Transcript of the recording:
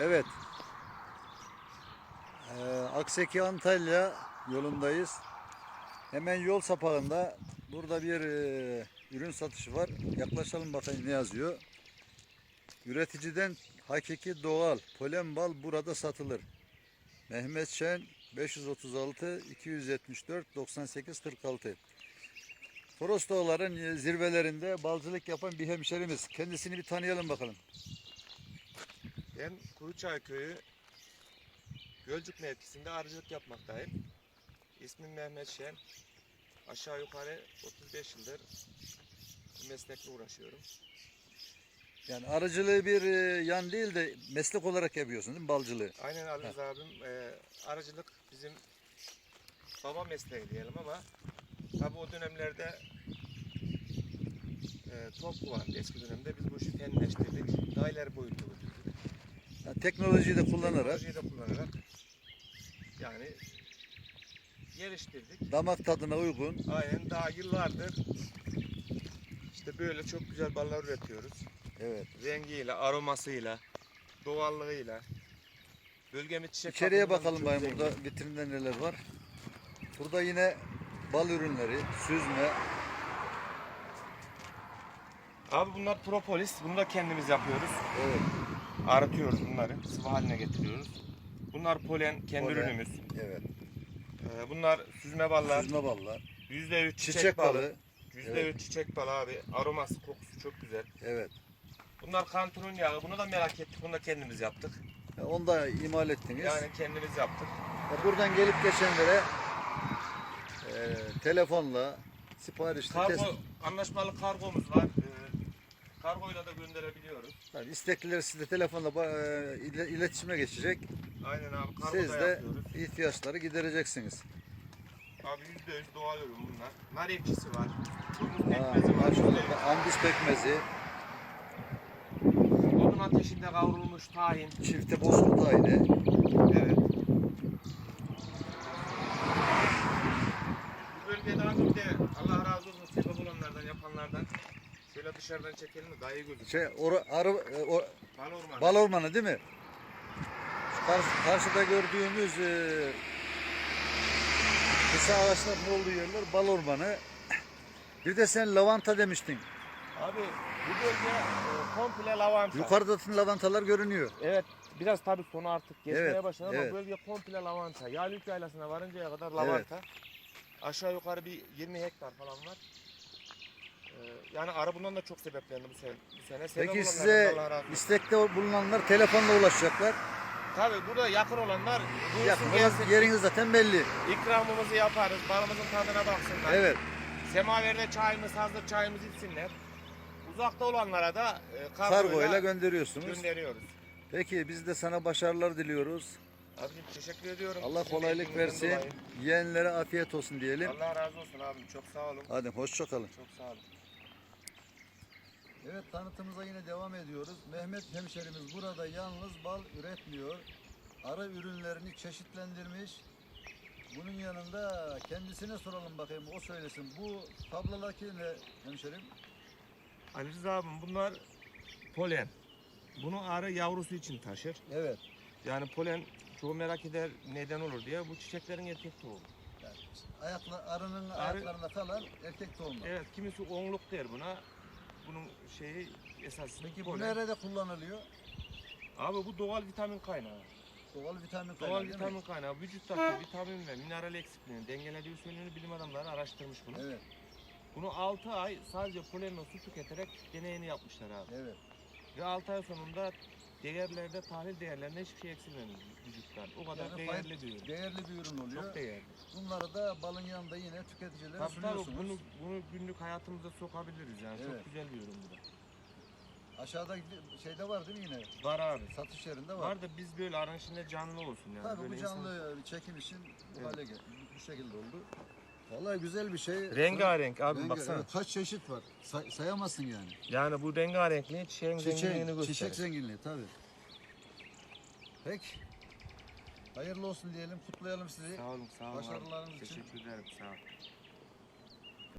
Evet. Ee, Akseki Antalya yolundayız. Hemen yol sapağında burada bir e, ürün satışı var. Yaklaşalım bakayım ne yazıyor. Üreticiden hakiki doğal polen bal burada satılır. Mehmet Şen 536 274 98 46 Toros Dağların zirvelerinde balcılık yapan bir hemşerimiz. Kendisini bir tanıyalım bakalım. Ben Kuruçay Köyü Gölcük mevkisinde arıcılık yapmaktayım. İsmim Mehmet Şen. Aşağı yukarı 35 yıldır bu meslekle uğraşıyorum. Yani arıcılığı bir e, yan değil de meslek olarak yapıyorsun değil mi balcılığı? Aynen Aziz abim e, arıcılık bizim baba mesleği diyelim ama tabi o dönemlerde e, top vardı eski dönemde biz bu işi fenleştirdik. Boyutta götürdük. Yani teknolojiyi de kullanarak Teknolojiyi de kullanarak yani geliştirdik. damak tadına uygun Aynen daha yıllardır işte böyle çok güzel ballar üretiyoruz. evet. Rengiyle, aromasıyla, doğallığıyla. Bölgemiz çiçek İçeriye bakımından bakalım çok bayım zengin. burada vitrinde neler var. Burada yine bal ürünleri, süzme. Abi bunlar propolis. Bunu da kendimiz yapıyoruz. Evet, Arıtıyoruz bunları. Sıvı haline getiriyoruz. Bunlar polen, kendi Polen. ürünümüz. evet. Ee, bunlar süzme ballar. Süzme ballar, %3 çiçek, çiçek balı. balı. %3 Evet. çiçek balı abi. Aroması, kokusu çok güzel. Evet. Bunlar kanturun yağı. Bunu da merak ettik. Bunu da kendimiz yaptık. E, Onu da imal ettiniz. Yani kendimiz yaptık. E, Buradan gelip geçenlere e, telefonla siparişli Kargo, anlaşmalı kargomuz var. Kargoyla da gönderebiliyoruz. yani istekliler size telefonla ba- e, ile- iletişime geçecek. Aynen abi kargo Siz da de yapıyoruz. ihtiyaçları gidereceksiniz. Abi %100 doğal ürün bunlar. Nar ekşisi var. Domuz Aa, pekmezi var. maşallah. Andis pekmezi, Odun ateşinde kavrulmuş tahin. çifte bozkurt aynı. Evet. Bu bölgede abi de Allah razı olsun sebep olanlardan yapanlardan. Şöyle dışarıdan çekelim mi? Daha iyi gözüküyor. Şey, or, arı, e, o, Bal ormanı. bal ormanı değil mi? Şu karşı- karşıda gördüğümüz e, kısa ağaçların olduğu yerler bal ormanı. Bir de sen lavanta demiştin. Abi bu bölge e, komple lavanta. Yukarıda lavantalar görünüyor. Evet biraz tabii sonu artık geçmeye Evet, başladı evet. ama bölge komple lavanta. Yalık yaylasına varıncaya kadar lavanta. Aşağı yukarı bir 20 hektar falan var. Ee, yani arı bundan da çok sebeplendi bu sene. Bu sene. Sebep Peki olanlardan size Allah razı olsun. istekte bulunanlar telefonla ulaşacaklar. Tabii burada yakın olanlar buyursun Yakın gelsin. yeriniz zaten belli. İkramımızı yaparız. Balımızın tadına baksınlar. Evet. Semaverde çayımız hazır çayımızı içsinler. Uzakta olanlara da e, Kargoyla kargoyla gönderiyorsunuz. gönderiyoruz. Peki biz de sana başarılar diliyoruz. Abicim teşekkür ediyorum. Allah Sizin kolaylık ilginizden versin. dolayı. Yeğenlere afiyet olsun diyelim. Allah razı olsun abim. Çok sağ olun. Hadi hoşça kalın. Çok sağ olun. Evet tanıtımıza yine devam ediyoruz. Mehmet hemşerimiz burada yalnız bal üretmiyor. Arı ürünlerini çeşitlendirmiş. Bunun yanında kendisine soralım bakayım o söylesin. Bu tabladaki ne hemşerim? Ali Rıza abim bunlar polen. Bunu arı yavrusu için taşır. Evet. Yani polen çoğu merak eder neden olur diye bu çiçeklerin erkek tohumu. Yani ayakla, arının Arı- ayaklarında kalan erkek tohumlar. Evet kimisi onluk der buna. Bunun şeyi esas Peki bu polen. nerede kullanılıyor? Abi bu doğal vitamin kaynağı. Doğal vitamin kaynağı Doğal değil mi? vitamin kaynağı vücuttaki vitamin ve mineral eksikliğini dengelediği söyleniyor. Bilim adamları araştırmış bunu. Evet, Bunu 6 ay sadece polenle su tüketerek deneyini yapmışlar abi. evet. Ve 6 ay sonunda değerlerde, tahlil değerlerinde hiçbir şey eksilmemiş vücuttan. O kadar Yani değerli fay- ürün. Değerli bir ürün oluyor. Çok değerli. Bunları da balın yanında yine tüketicilere Tabii tabii sunuyorsunuz. bunu, bunu günlük hayatımıza sokabiliriz yani. Evet. Çok güzel bir ürün bu da. Aşağıda şeyde var değil mi yine? Var abi. Satış yerinde var. Var da biz böyle aranın içinde canlı olsun yani. Tabii Böyle bu insan- canlı çekim için bu Evet. hale gel bu şekilde oldu. Vallahi güzel bir şey. Rengarenk abi Rengar- baksana. evet, kaç çeşit var? Say- sayamazsın yani. Yani bu rengarenkliği çiçeğin zenginliğini Çiçek, gösterir. çiçek zenginliği tabii. Peki. Hayırlı olsun diyelim, kutlayalım sizi. Sağ olun, sağ olun. abi. Başarılarınız için. Teşekkür ederim, sağ olun.